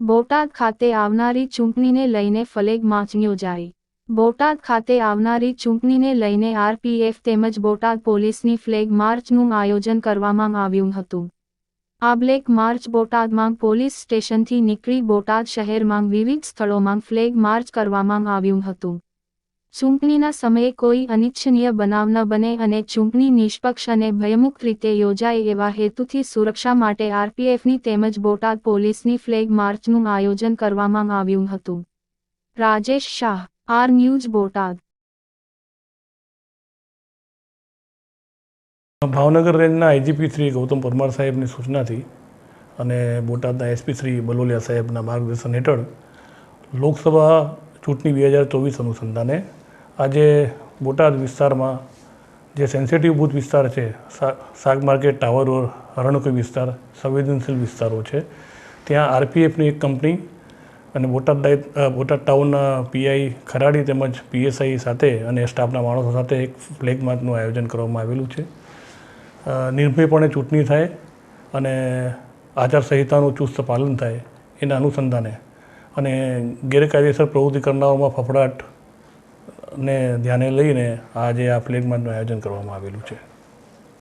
બોટાદ ખાતે આવનારી ચૂંટણીને લઈને ફલેગ માર્ચ યોજાઈ. બોટાદ ખાતે આવનારી ચૂંટણીને લઈને આરપીએફ તેમજ બોટાદ પોલીસની ફ્લેગ માર્ચનું આયોજન કરવામાં આવ્યું હતું. આ બ્લેક માર્ચ બોટાદમાં પોલીસ સ્ટેશનથી નીકળી બોટાદ શહેરમાં વિવિધ સ્થળોમાં ફ્લેગ માર્ચ કરવામાં આવ્યું હતું. ચૂંટણીના સમયે કોઈ અનિચ્છનીય બનાવ ન બને અને ચૂંટણી નિષ્પક્ષ અને ભયમુક્ત રીતે યોજાય એવા હેતુથી સુરક્ષા માટે આરપીએફની તેમજ બોટાદ પોલીસની ફ્લેગ માર્ચનું આયોજન કરવામાં આવ્યું હતું. Rajesh Shah, R news Botad. Bhavnagar રેન્જના આઈજીપી શ્રી ગૌતમ પરમાર સાહેબની સૂચનાથી અને બોટાદના એસપી શ્રી બલોલિયા સાહેબના માર્ગદર્શન હેઠળ લોકસભા ચૂંટણી બે હજાર ચોવીસ અનુસંધાને આજે બોટાદ વિસ્તારમાં જે સેન્સિટિવ બૂથ વિસ્તાર છે શાક માર્કેટ, ટાવર રોડ, રણકઈ વિસ્તાર, સંવેદનશીલ વિસ્તારો છે, ત્યાં આરપીએફની એક કંપની અને બોટાદ બોટાદ ટાઉનના પીઆઈ ખરાડી તેમજ પીએસઆઈ સાથે અને સ્ટાફના માણસો સાથે એક ફ્લેગ માર્ચનું આયોજન કરવામાં આવેલું છે. નિર્ભયપણે ચૂંટણી થાય અને આચારસંહિતાનું ચુસ્ત પાલન થાય એના અનુસંધાને અને ગેરકાયદેસર પ્રવૃત્તિ કરનારાઓમાં ફફડાટ ને ધ્યાને લઈને આજે આ ફ્લેગ માર્ચનું આયોજન કરવામાં આવેલું છે.